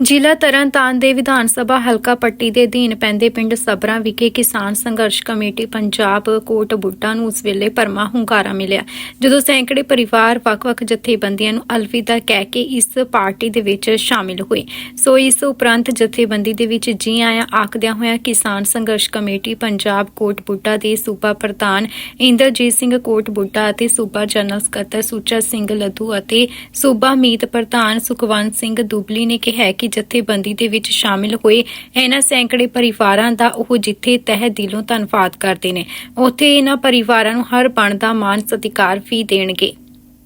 ਜ਼ਿਲ੍ਹਾ ਤਰਨਤਾਰਨ ਦੇ ਵਿਧਾਨ ਸਭਾ ਹਲਕਾ ਪੱਟੀ ਦੇ ਅਧੀਨ ਪੈਂਦੇ ਪਿੰਡ ਸਬਰਾ ਵਿਖੇ ਕਿਸਾਨ ਸੰਘਰਸ਼ ਕਮੇਟੀ ਪੰਜਾਬ ਕੋਟ ਬੁੱਟਾ ਨੂੰ ਉਸ ਵੇਲੇ ਪਰਮਾ ਹੁੰਗਾਰਾ ਮਿਲਿਆ। ਜਦੋਂ ਸੈਂਕੜੇ ਪਰਿਵਾਰ ਵੱਖ-ਵੱਖ ਜਥੇਬੰਦੀਆਂ ਨੂੰ ਅਲਵਿਦਾ ਕਹਿ ਕੇ ਇਸ ਪਾਰਟੀ ਦੇ ਵਿੱਚ ਸ਼ਾਮਿਲ ਹੋਏ। ਸੋ ਇਸ ਉਪਰੰਤ ਜਥੇਬੰਦੀ ਦੇ ਵਿੱਚ ਜੀ ਆਇਆ ਆਖਦਿਆਂ ਹੋਇਆ ਕਿਸਾਨ ਸੰਘਰਸ਼ ਕਮੇਟੀ ਪੰਜਾਬ ਕੋਟ ਬੁੱਟਾ ਦੇ ਸੂਬਾ ਪ੍ਰਧਾਨ ਇੰਦਰਜੀਤ ਸਿੰਘ ਕੋਟ ਬੁੱਟਾ ਅਤੇ ਸੂਬਾ ਜਨਰਲ ਸਕੱਤਰ ਸੁੱਚਾ ਸਿੰਘ ਲੱਧੂ ਅਤੇ ਸੂਬਾ ਮੀਤ ਪ੍ਰਧਾਨ ਸੁਖਵੰਤ ਸਿੰਘ ਦੁਬਲੀ ਨੇ ਕਿਹਾ ਕਿ ਜਥੇਬੰਦੀ ਦੇ ਵਿੱਚ ਸ਼ਾਮਿਲ ਹੋਏ ਇਹਨਾਂ ਸੈਂਕੜੇ ਪਰਿਵਾਰਾਂ ਦਾ ਉਹ ਜਿੱਥੇ ਤਹਿ ਦਿਲੋਂ ਧੰਨਵਾਦ ਕਰਦੇ ਨੇ, ਉੱਥੇ ਇਹਨਾਂ ਪਰਿਵਾਰਾਂ ਨੂੰ ਹਰ ਬਣਦਾ ਮਾਨ ਸਤਿਕਾਰ ਵੀ ਦੇਣਗੇ।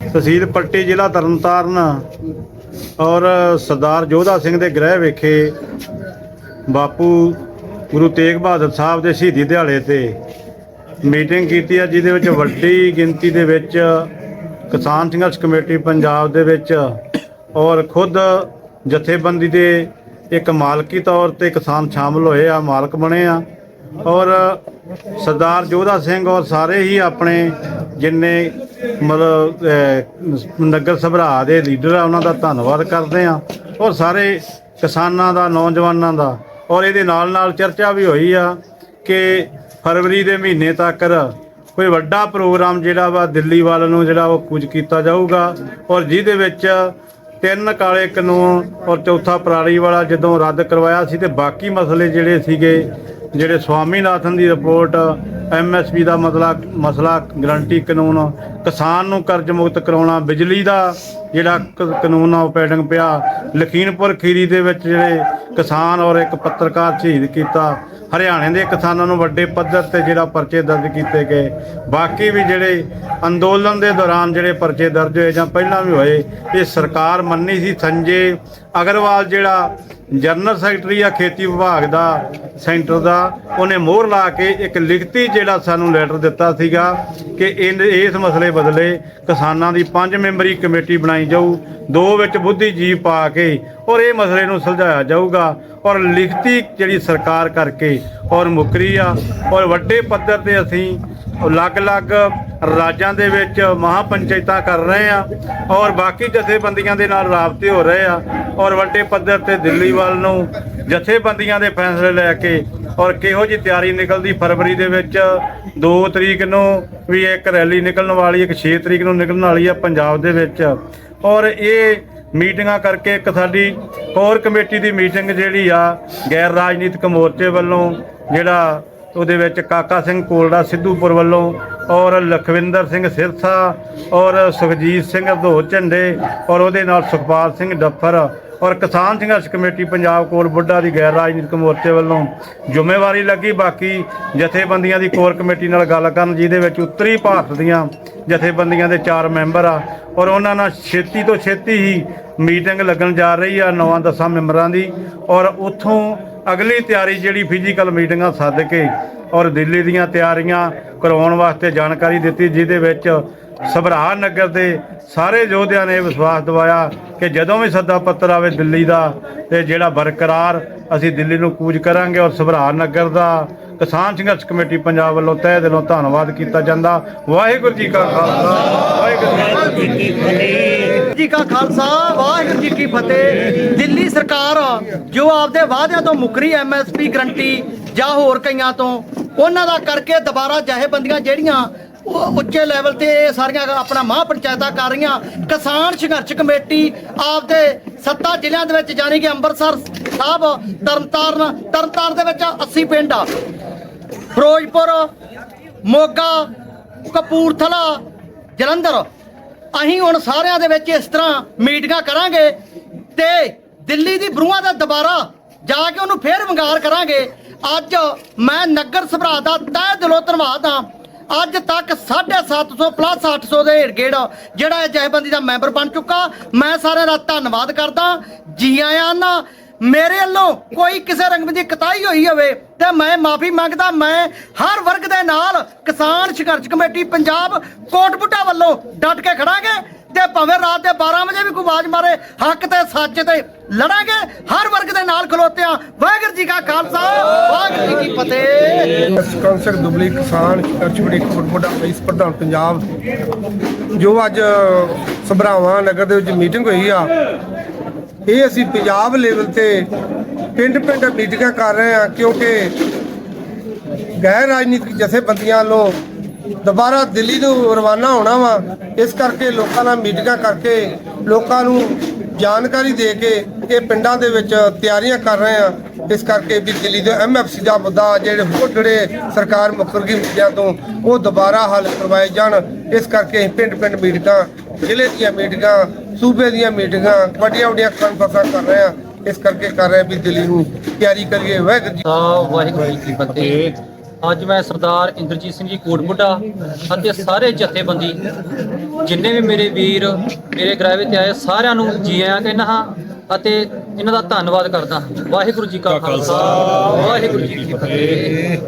ਤਹਿਸੀਲ ਪੱਟੀ ਜ਼ਿਲ੍ਹਾ ਤਰਨਤਾਰਨ ਔਰ ਸਰਦਾਰ ਜੋਧਾ ਸਿੰਘ ਦੇ ਗ੍ਰਹਿ ਵਿਖੇ ਬਾਪੂ ਗੁਰੂ ਤੇਗ ਬਹਾਦਰ ਸਾਹਿਬ ਦੇ ਸ਼ਹੀਦੀ ਦਿਹਾੜੇ ਤੇ ਮੀਟਿੰਗ ਕੀਤੀ ਹੈ, ਜਿਹਦੇ ਵਿੱਚ ਵੱਡੀ ਗਿਣਤੀ ਦੇ ਵਿੱਚ ਕਿਸਾਨ ਸੰਘਰਸ਼ ਕਮੇਟੀ ਪੰਜਾਬ ਦੇ ਵਿੱਚ ਔਰ ਖੁਦ ਜਥੇਬੰਦੀ ਦੇ ਇੱਕ ਮਾਲਕੀ ਤੌਰ ਤੇ ਕਿਸਾਨ ਸ਼ਾਮਲ ਹੋਏ ਆ, ਮਾਲਕ ਬਣੇ ਆ। ਔਰ ਸਰਦਾਰ ਜੋਧਾ ਸਿੰਘ ਔਰ ਸਾਰੇ ਹੀ ਆਪਣੇ ਜਿੰਨੇ ਮਤਲਬ ਨਗਰ ਸਭਰਾ ਦੇ ਲੀਡਰ ਆ, ਉਹਨਾਂ ਦਾ ਧੰਨਵਾਦ ਕਰਦੇ ਆ। ਔਰ ਸਾਰੇ ਕਿਸਾਨਾਂ ਦਾ, ਨੌਜਵਾਨਾਂ ਦਾ, ਔਰ ਇਹਦੇ ਨਾਲ ਨਾਲ ਚਰਚਾ ਵੀ ਹੋਈ ਆ ਕਿ ਫਰਵਰੀ ਦੇ ਮਹੀਨੇ ਤੱਕ ਕੋਈ ਵੱਡਾ ਪ੍ਰੋਗਰਾਮ ਜਿਹੜਾ ਵਾ, ਦਿੱਲੀ ਵੱਲ ਨੂੰ ਜਿਹੜਾ ਉਹ ਕੁਝ ਕੀਤਾ ਜਾਊਗਾ। ਔਰ ਜਿਹਦੇ ਵਿੱਚ ਤਿੰਨ ਕਾਲੇ ਕਾਨੂੰਨ ਔਰ ਚੌਥਾ ਪਰਾਲੀ ਵਾਲਾ ਜਦੋਂ ਰੱਦ ਕਰਵਾਇਆ ਸੀ ਤੇ ਬਾਕੀ ਮਸਲੇ ਜਿਹੜੇ ਸੀਗੇ, ਜਿਹੜੇ ਸਵਾਮੀਨਾਥਨ ਦੀ ਰਿਪੋਰਟ ਐਮਐਸਪੀ ਦਾ ਮਸਲਾ ਮਸਲਾ ਗਰੰਟੀ ਕਾਨੂੰਨ, ਕਿਸਾਨ ਨੂੰ ਕਰਜ਼ ਮੁਕਤ ਕਰਾਉਣਾ, ਬਿਜਲੀ ਦਾ ਜਿਹੜਾ ਕ- ਕਾਨੂੰਨ ਆ ਉਹ ਪੈਂਡਿੰਗ ਪਿਆ। ਲਖੀਮਪੁਰ ਖੀਰੀ ਦੇ ਵਿੱਚ ਜਿਹੜੇ ਕਿਸਾਨ ਔਰ ਇੱਕ ਪੱਤਰਕਾਰ ਸ਼ਹੀਦ ਕੀਤਾ, ਹਰਿਆਣੇ ਦੇ ਕਿਸਾਨਾਂ ਨੂੰ ਵੱਡੇ ਪੱਧਰ ਤੇ ਜਿਹੜਾ ਪਰਚੇ ਦਰਜ ਕੀਤੇ ਗਏ। ਬਾਕੀ ਵੀ ਜਿਹੜੇ ਅੰਦੋਲਨ ਦੇ ਦੌਰਾਨ ਜਿਹੜੇ ਪਰਚੇ ਦਰਜ ਹੋਏ ਜਾਂ ਪਹਿਲਾਂ ਵੀ ਹੋਏ, ਇਹ ਸਰਕਾਰ ਮੰਨੀ ਸੀ। ਸੰਜੇ ਅਗਰਵਾਲ ਜਿਹੜਾ ਜਨਰਲ ਸੈਕਟਰੀ ਆ, ਖੇਤੀ ਵਿਭਾਗ ਦਾ, ਸੈਂਟਰ ਦਾ, ਉਹਨੇ ਮੋਹਰ ਲਾ ਕੇ ਇੱਕ ਲਿਖਤੀ ਜਿਹੜਾ ਸਾਨੂੰ ਲੈਟਰ ਦਿੱਤਾ ਸੀਗਾ ਕਿ ਇਨ- ਇਸ ਮਸਲੇ ਬਦਲੇ ਕਿਸਾਨਾਂ ਦੀ ਪੰਜ ਮੈਂਬਰੀ ਕਮੇਟੀ ਬਣਾਈ ਜਾਊ, ਦੋ ਵਿੱਚ ਬੁੱਧੀਜੀਵ ਪਾ ਕੇ ਔਰ ਇਹ ਮਸਲੇ ਨੂੰ ਸੁਲਝਾਇਆ ਜਾਊਗਾ ਔਰ ਲਿਖਤੀ ਜਿਹੜੀ ਸਰਕਾਰ ਕਰਕੇ ਔਰ ਮੁਕਰੀ ਆ ਔਰ ਵੱਡੇ ਪੱਧਰ ਤੇ ਅਸੀਂ ਅਲੱਗ-ਅਲੱਗ ਰਾਜਾਂ ਦੇ ਵਿੱਚ ਮਹਾਪੰਚਾਇਤਾਂ ਕਰ ਰਹੇ ਆ ਔਰ ਬਾਕੀ ਜਥੇਬੰਦੀਆਂ ਦੇ ਨਾਲ ਰਾਬਤੇ ਹੋ ਰਹੇ ਆ ਔਰ ਵੱਡੇ ਪੱਧਰ ਤੇ ਦਿੱਲੀ ਵੱਲ ਨੂੰ ਜਥੇਬੰਦੀਆਂ ਦੇ ਫੈਸਲੇ ਲੈ ਕੇ ਔਰ ਕਿਹੋ ਜੀ ਤਿਆਰੀ ਨਿਕਲਦੀ ਫਰਵਰੀ ਦੇ ਵਿੱਚ? 2 ਤਰੀਕ ਨੂੰ ਵੀ ਇੱਕ ਰੈਲੀ ਨਿਕਲਣ ਵਾਲੀ, ਇੱਕ 6 ਤਰੀਕ ਨੂੰ ਨਿਕਲਣ ਵਾਲੀ ਆ ਪੰਜਾਬ ਦੇ ਵਿੱਚ। ਔਰ ਇਹ ਮੀਟਿੰਗਾਂ ਕਰਕੇ ਇੱਕ ਸਾਡੀ ਕੋਰ ਕਮੇਟੀ ਦੀ ਮੀਟਿੰਗ ਜਿਹੜੀ ਆ, ਗੈਰ ਰਾਜਨੀਤਿਕ ਮੋਰਚੇ ਵੱਲੋਂ ਜਿਹੜਾ ਉਹਦੇ ਵਿੱਚ ਕਾਕਾ ਸਿੰਘ ਕੋਲੜਾ ਸਿੱਧੂਪੁਰ ਵੱਲੋਂ ਔਰ ਲਖਵਿੰਦਰ ਸਿੰਘ ਸਿਰਸਾ ਔਰ ਸੁਖਜੀਤ ਸਿੰਘ ਧੋ ਝੰਡੇ ਔਰ ਉਹਦੇ ਨਾਲ ਸੁਖਪਾਲ ਸਿੰਘ ਡੱਫਰ ਔਰ ਕਿਸਾਨ ਸੰਘਰਸ਼ ਕਮੇਟੀ ਪੰਜਾਬ ਕੋਲ ਬੁੱਢਾ ਦੀ ਗੈਰ ਰਾਜਨੀਤਿਕ ਮੋਰਚੇ ਵੱਲੋਂ ਜ਼ਿੰਮੇਵਾਰੀ ਲੱਗੀ। ਬਾਕੀ ਜਥੇਬੰਦੀਆਂ ਦੀ ਕੋਰ ਕਮੇਟੀ ਨਾਲ ਗੱਲ ਕਰਨ ਜਿਹਦੇ ਵਿੱਚ ਉੱਤਰੀ ਭਾਰਤ ਦੀਆਂ ਜਥੇਬੰਦੀਆਂ ਦੇ ਚਾਰ ਮੈਂਬਰ ਆ ਔਰ ਉਹਨਾਂ ਨਾਲ ਛੇਤੀ ਤੋਂ ਛੇਤੀ ਹੀ ਮੀਟਿੰਗ ਲੱਗਣ ਜਾ ਰਹੀ ਆ ਨਵਾਂ ਦਸਾਂ ਮੈਂਬਰਾਂ ਦੀ ਔਰ ਉੱਥੋਂ ਅਗਲੀ ਤਿਆਰੀ ਜਿਹੜੀ ਫਿਜ਼ੀਕਲ ਮੀਟਿੰਗਾਂ ਸੱਦ ਕੇ ਔਰ ਦਿੱਲੀ ਦੀਆਂ ਤਿਆਰੀਆਂ ਕਰਵਾਉਣ ਵਾਸਤੇ ਜਾਣਕਾਰੀ ਦਿੱਤੀ, ਜਿਹਦੇ ਵਿੱਚ ਸਭਰਾ ਨਗਰ ਦੇ ਸਾਰੇ ਯੋਧਿਆਂ ਨੇ ਵਿਸ਼ਵਾਸ ਦਿਵਾਇਆ ਕਿ ਜਦੋਂ ਵੀ ਸੱਦਾ ਪੱਤਰ ਆਵੇ ਦਿੱਲੀ ਦਾ, ਤੇ ਜਿਹੜਾ ਬਰਕਰਾਰ ਅਸੀਂ ਦਿੱਲੀ ਨੂੰ ਕੂਚ ਕਰਾਂਗੇ ਔਰ ਸਭਰਾ ਨਗਰ ਦਾ, ਕਿਸਾਨ ਸੰਘਰਸ਼ ਕਮੇਟੀ ਪੰਜਾਬ ਵੱਲੋਂ ਤਹਿ ਦਿਲੋਂ ਧੰਨਵਾਦ ਕੀਤਾ ਜਾਂਦਾ। ਵਾਹਿਗੁਰੂ ਜੀ ਕਾ ਖਾਲਸਾ, ਵਾਹਿਗੁਰੂ ਜੀ ਕੀ ਫਤਿਹ। ਜੀ ਕਾ ਖਾਲਸਾ, ਵਾਹਿਗੁਰੂ ਜੀ ਕੀ ਫਤਿਹ। ਦਿੱਲੀ ਸਰਕਾਰ ਜੋ ਆਪਦੇ ਵਾਅਦਿਆਂ ਤੋਂ ਮੁਕਰੀ ਐਮਐਸਪੀ ਗਰੰਟੀ ਜਾਂ ਹੋਰ ਕਈਆਂ ਤੋਂ, ਉਹਨਾਂ ਦਾ ਕਰਕੇ ਦੁਬਾਰਾ ਜਹੇਬੰਦੀਆਂ ਜਿਹੜੀਆਂ ਉੱਚੇ ਲੈਵਲ ਤੇ ਇਹ ਸਾਰੀਆਂ ਆਪਣਾ ਮਹਾਂ ਪੰਚਾਇਤਾਂ ਕਰ ਰਹੀਆਂ, ਕਿਸਾਨ ਸੰਘਰਸ਼ ਕਮੇਟੀ ਆਪਦੇ ਸੱਤਾ ਜ਼ਿਲ੍ਹਿਆਂ ਦੇ ਵਿੱਚ ਜਾਣੀ ਕਿ ਅੰਮ੍ਰਿਤਸਰ ਸਾਹਿਬ, ਤਰਨਤਾਰਨ ਤਰਨਤਾਰਨ ਦੇ ਵਿੱਚ 80 ਪਿੰਡ ਆ। ਫਿਰੋਜ਼ਪੁਰ, ਮੋਗਾ, ਕਪੂਰਥਲਾ, ਜਲੰਧਰ। ਅਸੀਂ ਹੁਣ ਸਾਰਿਆਂ ਦੇ ਵਿੱਚ ਇਸ ਤਰ੍ਹਾਂ ਮੀਟਿੰਗਾਂ ਕਰਾਂਗੇ ਤੇ ਦਿੱਲੀ ਦੀ ਬਰੂਹਾਂ ਦਾ ਦੁਬਾਰਾ ਜਾ ਕੇ ਉਹਨੂੰ ਫੇਰ ਵੰਗਾਰ ਕਰਾਂਗੇ। ਅੱਜ ਮੈਂ ਨਗਰ ਸਭਰਾ ਦਾ ਤਹਿ ਦਿਲੋਂ ਧੰਨਵਾਦ ਹਾਂ। ਅੱਜ ਤੱਕ 750 ਪਲੱਸ 800 ਦੇ ਢੇੜ ਜਿਹੜਾ ਇਹ ਜਥੇਬੰਦੀ ਦਾ ਮੈਂਬਰ ਬਣ ਚੁੱਕਾ। ਮੈਂ ਸਾਰਿਆਂ ਦਾ ਧੰਨਵਾਦ ਕਰਦਾ। ਜੀ ਆਇਆਂ ਨਾ ਮੇਰੇ ਵੱਲੋਂ ਕੋਈ ਕਿਸੇ ਰੰਗ ਦੀ ਕਤਾਈ ਹੋਈ ਹੋਵੇ ਤੇ ਮੈਂ ਮਾਫੀ ਮੰਗਦਾ, ਮੈਂ ਹਰ ਵਰਗ ਦੇ ਨਾਲ ਕਿਸਾਨ ਸੰਘਰਸ਼ ਕਮੇਟੀ ਪੰਜਾਬ ਕੋਟਬੁੱਟਾ ਵੱਲੋਂ ਡਟ ਕੇ ਖੜਾਂਗੇ ਤੇ ਭਾਵੇਂ ਰਾਤ ਦੇ 12 ਵਜੇ ਵੀ ਕੋਈ ਆਵਾਜ਼ ਮਾਰੇ, ਹੱਕ ਤੇ ਸੱਚ ਤੇ ਲੜਾਂਗੇ, ਹਰ ਵਰਗ ਦੇ ਨਾਲ ਖਲੋਤੇ ਆ ਵਾਹਿਗੁਰੂ ਜੀ ਕਾ ਖਾਲਸਾ, ਵਾਹਿਗੁਰੂ ਜੀ ਕੀ ਫਤਿਹ। ਕੌਂਸਲ ਦੁਬਲੀ ਕਿਸਾਨ ਕਚਵੜੀ ਕੋਟਪੁਰਾ ਵਾਈਸ ਪ੍ਰਧਾਨ ਪੰਜਾਬ ਜੋ ਅੱਜ ਸਭਰਾਵਾਂ ਨਗਰ ਦੇ ਵਿੱਚ ਮੀਟਿੰਗ ਹੋਈ ਆ ਇਹ ਅਸੀਂ ਪੰਜਾਬ ਲੈਵਲ ਤੇ ਪਿੰਡ ਪਿੰਡ ਮੀਟਿੰਗਾਂ ਕਰ ਰਹੇ ਹਾਂ ਕਿਉਂਕਿ ਗੈਰ ਰਾਜਨੀਤਿਕ ਜਥੇਬੰਦੀਆਂ ਵੱਲੋਂ ਦੁਬਾਰਾ ਦਿੱਲੀ ਨੂੰ ਰਵਾਨਾ ਹੋਣਾ ਵਾ, ਇਸ ਕਰਕੇ ਲੋਕਾਂ ਨਾਲ ਮੀਟਿੰਗਾਂ ਕਰਕੇ ਲੋਕਾਂ ਨੂੰ ਜਾਣਕਾਰੀ ਦੇ ਕੇ ਇਹ ਪਿੰਡਾਂ ਦੇ ਵਿੱਚ ਤਿਆਰੀਆਂ ਕਰ ਰਹੇ ਆ ਇਸ ਕਰਕੇ ਵੀ ਦੇ ਐਮਐਫਸੀ ਦਾ ਮੁੱਦਾ ਜਿਹੜੇ ਹੋਰ ਜਿਹੜੇ ਸਰਕਾਰ ਮੁੱਕਰ ਮੁੱਦਿਆਂ ਤੋਂ, ਉਹ ਦੁਬਾਰਾ ਹੱਲ ਕਰਵਾਏ ਜਾਣ। ਇਸ ਕਰਕੇ ਪਿੰਡ ਪਿੰਡ ਮੀਟਿੰਗਾਂ, ਜ਼ਿਲ੍ਹੇ ਦੀਆਂ ਮੀਟਿੰਗਾਂ, ਸੂਬੇ ਦੀਆਂ ਮੀਟਿੰਗਾਂ, ਵੱਡੀਆਂ ਵੱਡੀਆਂ ਕਾਨਫਰੰਸਾਂ ਕਰ ਰਹੇ ਆ ਇਸ ਕਰਕੇ ਕਰ ਰਹੇ ਵੀ ਦਿੱਲੀ ਨੂੰ ਤਿਆਰੀ ਕਰੀਏ। ਵਾਹਿਗੁਰੂ ਜੀ ਵਾਹਿਗੁਰੂ ਜੀ ਕੀ ਫਤਿਹ। ਅੱਜ ਮੈਂ ਸਰਦਾਰ ਇੰਦਰਜੀਤ ਸਿੰਘ ਜੀ ਕੋਟਬੁੱਢਾ ਅਤੇ ਸਾਰੇ ਜਥੇਬੰਦੀ, ਜਿੰਨੇ ਵੀ ਮੇਰੇ ਵੀਰ, ਮੇਰੇ ਗ੍ਰਾਵੇ ਤੇ ਆਏ, ਸਾਰਿਆਂ ਨੂੰ ਜੀ ਆਇਆਂ ਕਹਿੰਦਾ ਹਾਂ ਅਤੇ ਇਹਨਾਂ ਦਾ ਧੰਨਵਾਦ ਕਰਦਾ। ਵਾਹਿਗੁਰੂ ਜੀ ਕਾ ਖਾਲਸਾ। ਵਾਹਿਗੁਰੂ ਜੀ ਕੀ ਫਤਿਹ।